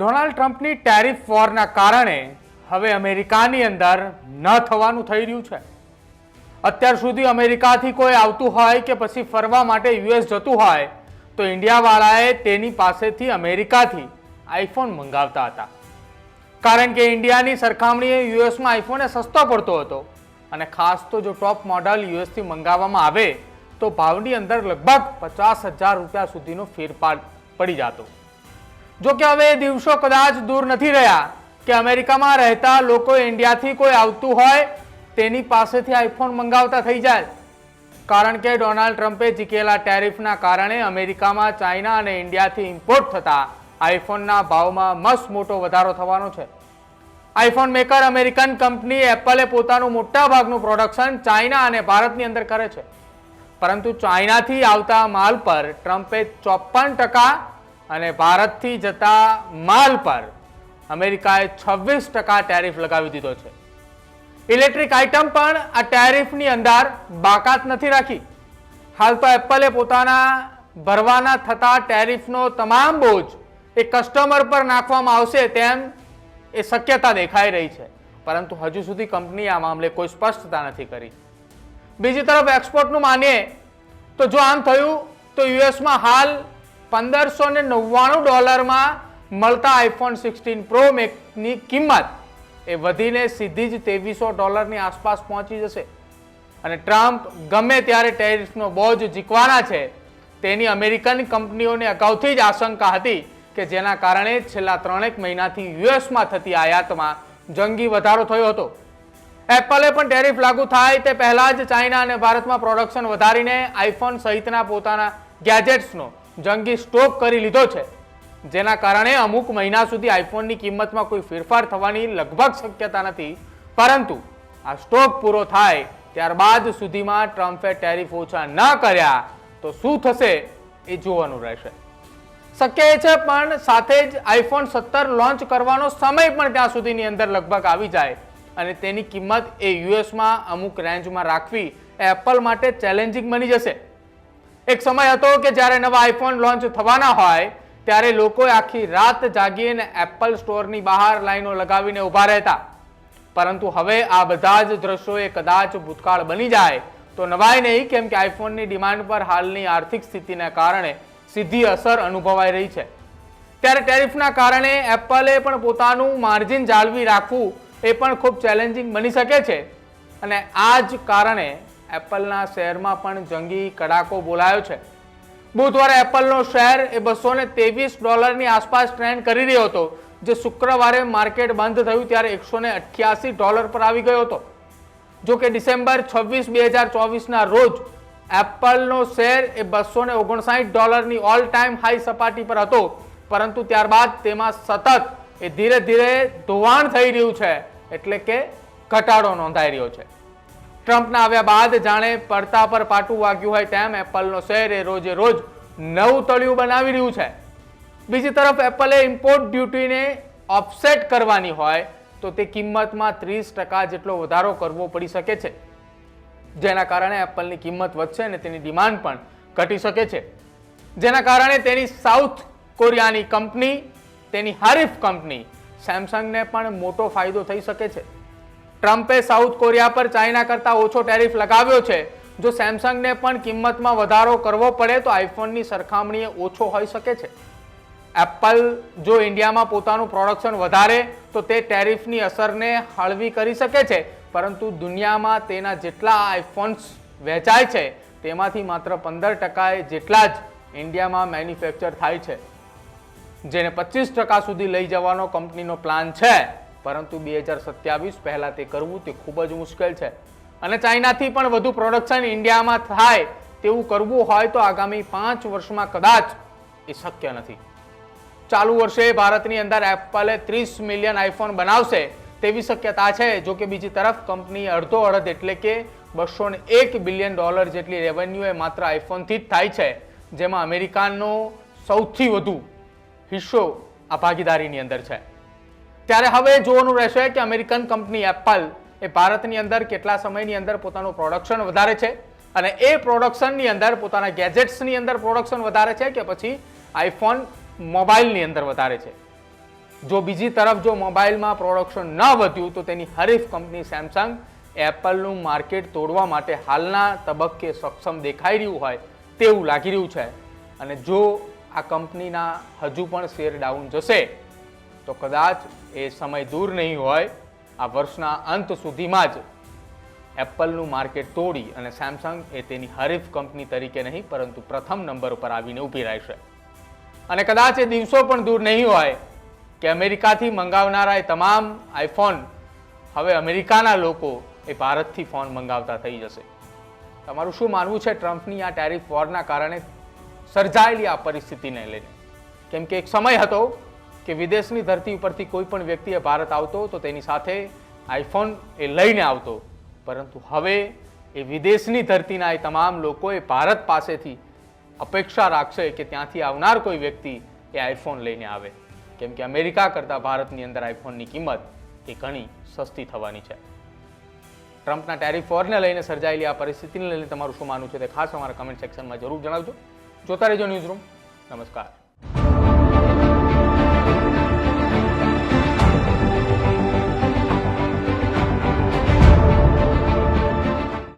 Donald ટ્રમ્પની tariff વોરના કારણે હવે અમેરિકાની અંદર ન થવાનું થઈ રહ્યું છે. અત્યાર સુધી અમેરિકાથી કોઈ આવતું હોય કે પછી ફરવા માટે યુએસ જતું હોય, તો ઇન્ડિયાવાળાએ તેની પાસેથી અમેરિકાથી આઈફોન મંગાવતા હતા. કારણ કે ઇન્ડિયાની સરખામણીએ યુએસમાં આઈફોન સસ્તો પડતો હતો અને ખાસ તો જો ટોપ મોડલ યુએસથી મંગાવવામાં આવે, તો ભાવની અંદર લગભગ પચાસ હજાર રૂપિયા સુધીનો ફેરફાર પડી જતો. જો કે હવે દિવસો કદાચ દૂર નથી રહ્યા કે અમેરિકામાં રહેતા લોકો ઇન્ડિયાથી કોઈ આવતું હોય, તેની પાસેથી આઈફોન મંગાવતા થઈ જાય. કારણ કે ડોનાલ્ડ ટ્રમ્પે જીકેલા ટેરિફના કારણે અમેરિકામાં ચાઇના અને ઇન્ડિયાથી ઇમ્પોર્ટ થતા આઈફોનના ભાવમાં મસ્ત મોટો વધારો થવાનો છે. આઈફોન મેકર અમેરિકન કંપની એપલે પોતાનું મોટા ભાગનું પ્રોડક્શન ચાઇના અને ભારતની અંદર કરે છે. પરંતુ ચાઇનાથી આવતા માલ પર ટ્રમ્પે ચોપન ટકા અને ભારતથી જતા માલ પર અમેરિકાએ છવ્વીસ ટકા ટેરિફ લગાવી દીધો છે. ઇલેક્ટ્રિક આઇટમ પણ આ ટેરિફની અંદર બાકાત નથી રાખી. હાલ તો એપલે પોતાના ભરવાના થતા ટેરિફનો તમામ બોજ એ કસ્ટમર પર નાખવામાં આવશે તેમ એ શક્યતા દેખાઈ રહી છે. પરંતુ હજુ સુધી કંપની આ મામલે કોઈ સ્પષ્ટતા નથી કરી. બીજી તરફ એક્સપોર્ટનું માનીએ તો જો આમ થયું તો યુએસમાં હાલ પંદરસો ને નવ્વાણું ડોલરમાં મળતા આઈફોન સિક્સટીન પ્રો મેકની કિંમત એ વધીને સીધી જ ત્રેવીસો ડોલરની આસપાસ પહોંચી જશે. અને ટ્રમ્પ ગમે ત્યારે ટેરિફનો બોજ જીકવાના છે, તેની અમેરિકન કંપનીઓને અગાઉથી જ આશંકા હતી કે જેના કારણે છેલ્લા ત્રણેક મહિનાથી યુએસમાં થતી આયાતમાં જંગી વધારો થયો હતો. એપલે પણ ટેરિફ લાગુ થાય તે પહેલાં જ ચાઇના અને ભારતમાં પ્રોડક્શન વધારીને આઈફોન સહિતના પોતાના ગેજેટ્સનો જંગી સ્ટોક કરી લીધો છે. જેના કારણે અમુક મહિના સુધી આઈફોનની કિંમતમાં કોઈ ફેરફાર થવાની લગભગ શક્યતા નથી. પરંતુ આ સ્ટોક પૂરો થાય ત્યારબાદ સુધીમાં ટ્રમ્પે ટેરિફ ઓછા ન કર્યા તો શું થશે એ જોવાનું રહેશે. શક્ય એ છે પણ સાથે જ આઈફોન સત્તર લોન્ચ કરવાનો સમય પણ ત્યાં સુધીની અંદર લગભગ આવી જાય અને તેની કિંમત એ યુએસમાં અમુક રેન્જમાં રાખવી એ એપલ માટે ચેલેન્જિંગ બની જશે. એક સમય હતો કે જ્યારે નવા આઈફોન લોન્ચ થવાના હોય, ત્યારે લોકો આખી રાત જાગીને એપલ સ્ટોરની બહાર લાઈનો લગાવીને ઊભા રહેતા. પરંતુ હવે આ બધા જ દ્રશ્યો એ કદાચ ભૂતકાળ બની જાય, તો નવાય નહીં કેમ કે આઈફોનની ડિમાન્ડ પર હાલની આર્થિક સ્થિતિના કારણે સીધી અસર અનુભવાઈ રહી છે. ત્યારે ટેરિફના કારણે એપલે પણ પોતાનું માર્જિન જાળવી રાખવું એ પણ ખૂબ ચેલેન્જિંગ બની શકે છે. અને આ જ કારણે એપલના શેરમાં પણ જંગી કડાકો બોલાયો છે. બુધવારે એપલનો શેર એ બસો ને ત્રેવીસ ડોલરની આસપાસ ટ્રેન્ડ કરી રહ્યો હતો, જે શુક્રવારે માર્કેટ બંધ થયું ત્યારે એકસો ને અઠ્યાસી ડોલર પર આવી ગયો હતો. જો કે ડિસેમ્બર છવ્વીસ બે હજાર ચોવીસના રોજ, એપલનો શેર એ બસો ને ઓગણસાઠ ડોલરની ઓલ ટાઈમ હાઈ સપાટી પર હતો, પરંતુ ત્યારબાદ તેમાં સતત એ ધીરે ધીરે ધોવાણ થઈ રહ્યું છે, એટલે કે ઘટાડો નોંધાઈ રહ્યો છે. ટ્રમ્પના આવ્યા બાદ જાણે પડતા પર પાટું વાગ્યું હોય તેમ એપલનો શેર એ રોજે રોજ નવું તળિયું બનાવી રહ્યું છે. બીજી તરફ એપલે ઇમ્પોર્ટ ડ્યુટીને ઓફસેટ કરવાની હોય તો તે કિંમતમાં ત્રીસ ટકા જેટલો વધારો કરવો પડી શકે છે. જેના કારણે એપલની કિંમત વધશે અને તેની ડિમાન્ડ પણ ઘટી શકે છે. જેના કારણે તેની સાઉથ કોરિયાની કંપની, તેની હરીફ કંપની, સેમસંગને પણ મોટો ફાયદો થઈ શકે છે. ટ્રમ્પે સાઉથ કોરિયા પર ચાઇના કરતાં ઓછો ટેરિફ લગાવ્યો છે. જો સેમસંગને પણ કિંમતમાં વધારો કરવો પડે તો આઈફોનની સરખામણીએ ઓછો હોઈ શકે છે. એપલ જો ઇન્ડિયામાં પોતાનું પ્રોડક્શન વધારે, તો તે ટેરિફની અસરને હળવી કરી શકે છે. પરંતુ દુનિયામાં તેના જેટલા આઈફોન્સ વેચાય છે, તેમાંથી માત્ર પંદર ટકા જેટલા જ ઇન્ડિયામાં મેન્યુફેક્ચર થાય છે. જેને પચીસ ટકા સુધી લઈ જવાનો કંપનીનો પ્લાન છે. પરંતુ બે હજાર સત્યાવીસ પહેલાં તે કરવું તે ખૂબ જ મુશ્કેલ છે. અને ચાઇનાથી પણ વધુ પ્રોડક્શન ઇન્ડિયામાં થાય તેવું કરવું હોય તો આગામી પાંચ વર્ષમાં કદાચ એ શક્ય નથી. ચાલુ વર્ષે ભારતની અંદર એપલે ત્રીસ મિલિયન આઈફોન બનાવશે તેવી શક્યતા છે, જો કે બીજી તરફ કંપની અડધો અડધ એટલે કે બસો એક બિલિયન ડોલર જેટલી રેવન્યુ એ માત્ર આઈફોનથી જ થાય છે, જેમાં અમેરિકાનો સૌથી વધુ હિસ્સો આ ભાગીદારીની અંદર છે. ત્યારે હવે જોવાનું રહેશે કે અમેરિકન કંપની એપલ એ ભારતની અંદર કેટલા સમયની અંદર પોતાનું પ્રોડક્શન વધારે છે અને એ પ્રોડક્શનની અંદર પોતાના ગેજેટ્સની અંદર પ્રોડક્શન વધારે છે કે પછી આઈફોન મોબાઈલની અંદર વધારે છે? જો બીજી તરફ જો મોબાઈલમાં પ્રોડક્શન ન વધ્યું તો તેની હરીફ કંપની સેમસંગ એપલનું માર્કેટ તોડવા માટે હાલના તબક્કે સક્ષમ દેખાઈ રહ્યું હોય તેવું લાગી રહ્યું છે. અને જો આ કંપનીના હજુ પણ શેર ડાઉન જશે તો કદાચ એ સમય દૂર નહીં હોય, આ વર્ષના અંત સુધીમાં જ એપલનું માર્કેટ તોડી અને સેમસંગ એ તેની હરીફ કંપની તરીકે નહીં, પરંતુ પ્રથમ નંબર ઉપર આવીને ઊભી રહેશે. અને કદાચ એ દિવસો પણ દૂર નહીં હોય કે અમેરિકાથી મંગાવનારા એ તમામ આઈફોન હવે અમેરિકાના લોકો એ ભારતથી ફોન મંગાવતા થઈ જશે. તમારું શું માનવું છે ટ્રમ્પની આ ટેરિફ વોરના કારણે સર્જાયેલી આ પરિસ્થિતિને લઈને? કેમ કે એક સમય હતો કે વિદેશની ધરતી ઉપરથી કોઈ પણ વ્યક્તિ ભારત આવતો તો તેની સાથે આઈફોન એ લઈને આવતો પરંતુ હવે એ વિદેશની ધરતીના એ તમામ લોકોએ ભારત પાસેથી અપેક્ષા રાખશે કે ત્યાંથી આવનાર કોઈ વ્યક્તિ એ આઈફોન લઈને આવે. કેમ કે અમેરિકા કરતાં ભારતની અંદર આઈફોનની કિંમત એ ઘણી સસ્તી થવાની છે. ટ્રમ્પના ટેરિફ વોરને લઈને સર્જાયેલી આ પરિસ્થિતિને લઈને તમારું શું માનવું છે તે ખાસ અમારા કમેન્ટ સેક્શનમાં જરૂર જણાવજો. જોતા રહેજો ન્યૂઝ રૂમ. નમસ્કાર.